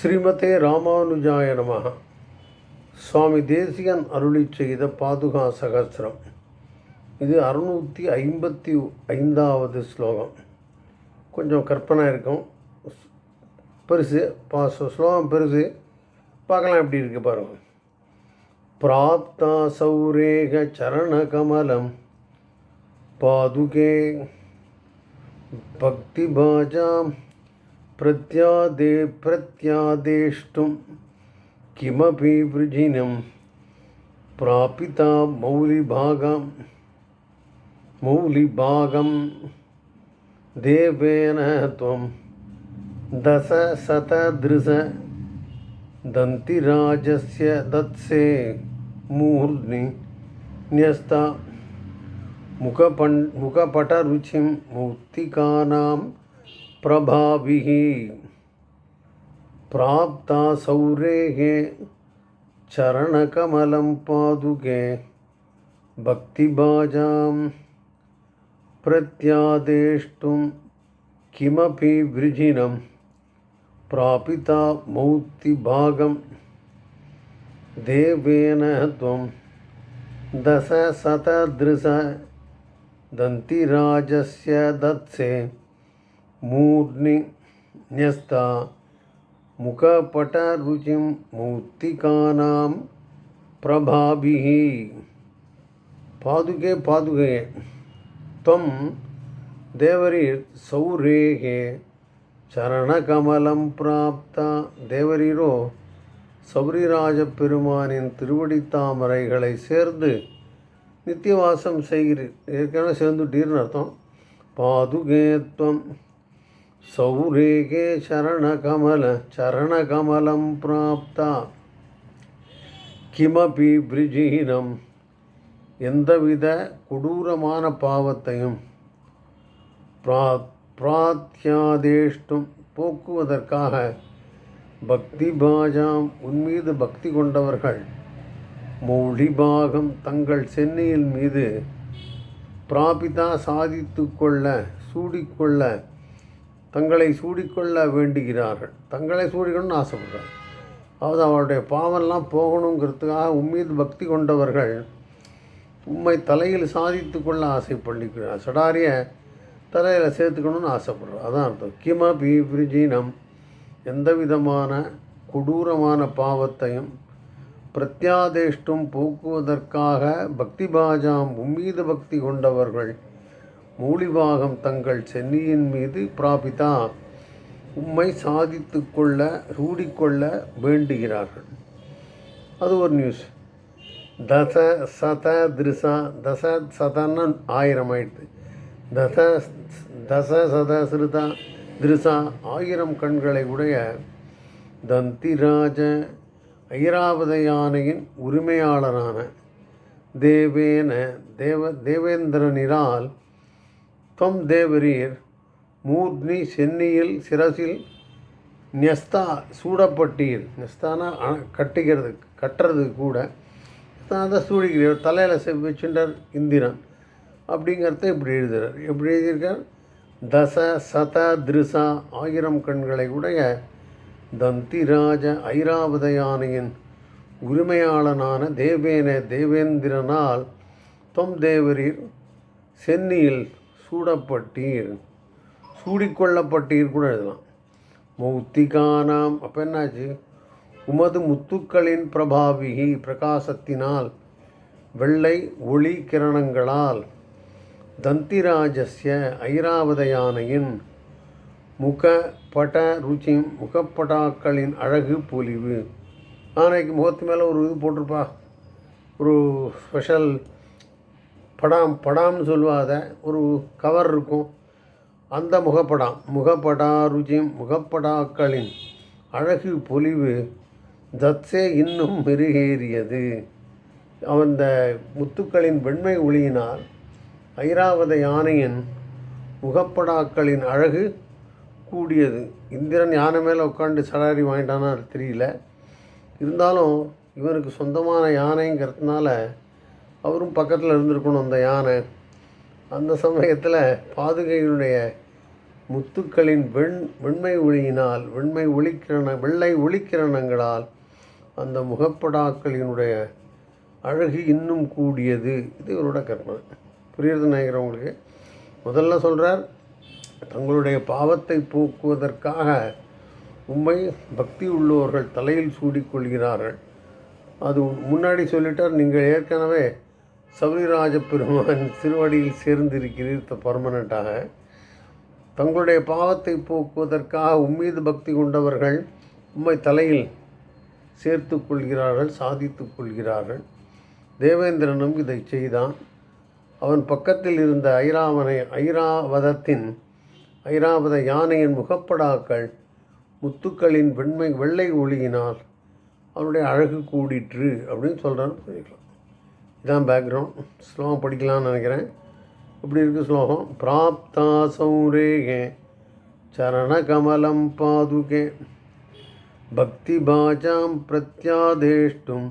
ஸ்ரீமதே ராமானுஜாய நமக சுவாமி தேசிகன் அருளி செய்த பாதுகா சகசிரம். இது அறுநூற்றி ஐம்பத்தி ஐந்தாவது ஸ்லோகம். கொஞ்சம் கற்பனை இருக்கும். பெருசு பா ஸ்லோகம் பெருசு. பார்க்கலாம் எப்படி இருக்குது பாருங்கள் பிராப்தா சௌரேக சரண கமலம் பாதுகே. பக்தி பாஜாம். प्रत्यादे प्रत्यादेष्टुं किमपि वृजिनं प्रापिता मौलिभागां मौलिभागं देवेन त्वं दशशतदृश दन्तिराजस्य दत्से मूर्ध्नि न्यस्ता मुखपन् मुखपटरुचिं मौक्तिकानां प्रभाभिः प्राप्ता सौरेः चरणकमलं पादुके, भक्तिभाजां प्रत्यादेष्टुं किमपि वृजिनं प्रापिता मौक्तिभागं, देवेन त्वं दशशतदृश दन्तिराजस्य दत्से। మూర్ని న్యస్త ముఖపటరుచిం మౌక్తికానాం ప్రభాభి பாதுகே పాదుకే தம் ದೇವರೀರ್ சௌரேகே சரணகமலம் பிராப்தா தேவரீரோ சௌரிராஜ பெருமானின் திருவடித்தாமரைகளை சேர்ந்து நித்தியவாசம் செய்கிறீர். ஏற்கனவே சேர்ந்துட்டீர்னு அர்த்தம். பாதுகேத்வம். சௌரேகே சரணகமல சரணகமலம் பிராப்தா. கிமபி பிரிஜீனம். எந்தவித கொடூரமான பாவத்தையும் பிரா பிராத்தியாதேஷ்டும் போக்குவதற்காக பக்தி பாஜாம் உன்மீது பக்தி கொண்டவர்கள் மௌலிபாகம் தங்கள் சென்னையின் மீது பிராபிதா சாதித்து கொள்ள சூடிக்கொள்ள தங்களை சூடிக்கொள்ள வேண்டுகிறார்கள். தங்களை சூடிக்கணும்னு ஆசைப்படுறாங்க. அதாவது அவருடைய பாவெல்லாம் போகணுங்கிறதுக்காக உம்மீது பக்தி கொண்டவர்கள் உம்மை தலையில் சாதித்து கொள்ள ஆசைப்படுகிறார் சடாரிய தலையில் சேர்த்துக்கணும்னு ஆசைப்படுறோம் அதான் அர்த்தம். கிமபி விரிஜீனம் எந்த விதமான கொடூரமான பாவத்தையும் பிரத்யாதேஷ்டும் போக்குவதற்காக பக்தி பாஜாம் உம்மீது பக்தி கொண்டவர்கள் மூலிவாகம் தங்கள் சென்னியின் மீது பிராபிதா உம்மை சாதித்து கொள்ள ரூடிக்கொள்ள வேண்டுகிறார்கள். அது ஒரு நியூஸ் தச சத திருசா தச சதன்னு ஆயிரம் ஆயிடுது. தச தச சத சிறுதா திருசா ஆயிரம் கண்களை உடைய தந்திராஜ ஐராவத யானையின் உரிமையாளரான தேவேன தேவ தேவேந்திரனிரால் துவம் தேவரீர் மூர்த்னி சென்னியில் சிரசில் நெஸ்தா சூடப்பட்டீர். நெஸ்தானா கட்டுகிறது கட்டுறது கூட. தான் சூடிக்கிறீர். தலையில் செ வச்சுட்டார் இந்திரன். அப்படிங்கிறத இப்படி எழுதுகிறார் எப்படி எழுதியிருக்கார்? தச சத திருசா ஆயிரம் கண்களை உடைய தந்திராஜ ஐராவத யானையின் உரிமையாளனான தேவேன தேவேந்திரனால் தொம் தேவரீர் சென்னியில் சூடப்பட்டீர். சூடிக்கொள்ளப்பட்டீர் கூட எழுதலாம். மௌத்திகானாம் அப்போ என்னாச்சு? உமது முத்துக்களின் பிரபாவிகி பிரகாசத்தினால் வெள்ளை ஒளி கிரணங்களால் தந்திராஜஸ்ய ஐராவத யானையின் முக பட ருச்சி முகப்படாக்களின் அழகு பொலிவு. ஆனைக்கு முகத்து மேலே ஒரு இது போட்டிருப்பா. ஒரு ஸ்பெஷல் படாம் படாம்னு சொல்லுவாத ஒரு கவர் இருக்கும். அந்த முகப்படாம் முகப்படா ருச்சி முகப்படாக்களின் அழகு பொலிவு தத்சே இன்னும் மெருகேறியது. அந்த முத்துக்களின் வெண்மை ஒளியினால் ஐராவத யானையின் முகப்படாக்களின் அழகு கூடியது. இந்திரன் யானை மேலே உட்காந்து சடாரி வாங்கிட்டானா தெரியல. இருந்தாலும் இவனுக்கு சொந்தமான யானைங்கிறதுனால அவரும் பக்கத்தில் இருந்திருக்கணும் அந்த யானை. அந்த சமயத்தில் பாதுகையினுடைய முத்துக்களின் வெண் வெண்மை ஒளியினால் வெண்மை ஒளிக்கிரண வெள்ளை ஒளிக்கிரணங்களால் அந்த முகப்படாக்களினுடைய அழகு இன்னும் கூடியது. இது இவரோட கற்பனை. புரியுறது நினைக்கிறேன் உங்களுக்கு? முதல்ல சொல்கிறார் தங்களுடைய பாவத்தை போக்குவதற்காக உண்மை பக்தி உள்ளவர்கள் தலையில் சூடிக்கொள்கிறார்கள். அது முன்னாடி சொல்லிட்டார் நீங்கள் ஏற்கனவே சபரிராஜ பெருமான் திருவடியில் சேர்ந்திருக்கிறீர் பர்மனண்ட்டாக தங்களுடைய பாவத்தை போக்குவதற்காக உம்மீது பக்தி கொண்டவர்கள் உம்மை தலையில் சேர்த்து கொள்கிறார்கள் சாதித்து கொள்கிறார்கள். தேவேந்திரனும் இதை செய்தான். அவன் பக்கத்தில் இருந்த ஐராவனை ஐராவதத்தின் ஐராவத யானையின் முகப்படாக்கள் முத்துக்களின் வெண்மை வெள்ளை ஒளியினால் அவனுடைய அழகு கூடிற்று அப்படின்னு சொல்கிறான்னு புரிஞ்சுக்கலாம் இதான் பேக்ரவுண்ட் ஸ்லோகம் படிக்கலாம்னு நினைக்கிறேன் இப்படி இருக்குது ஸ்லோகம் பிராப்தா சௌரேகே சரணகமலம் பாதுகே பக்திபாஜாம் பிரத்யாதேஷ்டும்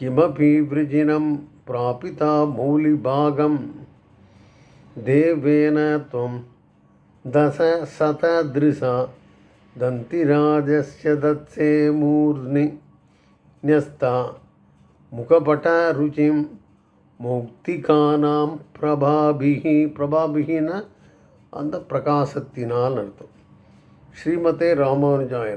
கிமபி விருஜினம் प्रापिता मौलिभागं देवेन त्वं दशशतदृशा दन्तिराजस्य दत्से मूर्ध्नि न्यस्ता முகபட்டருச்சிம் முக்திகானாம் பிரபாபிகி பிரபாபிகின்னா அந்த பிரகாசத்தினால் அர்த்தம். ஸ்ரீமதே ராமானுஜாய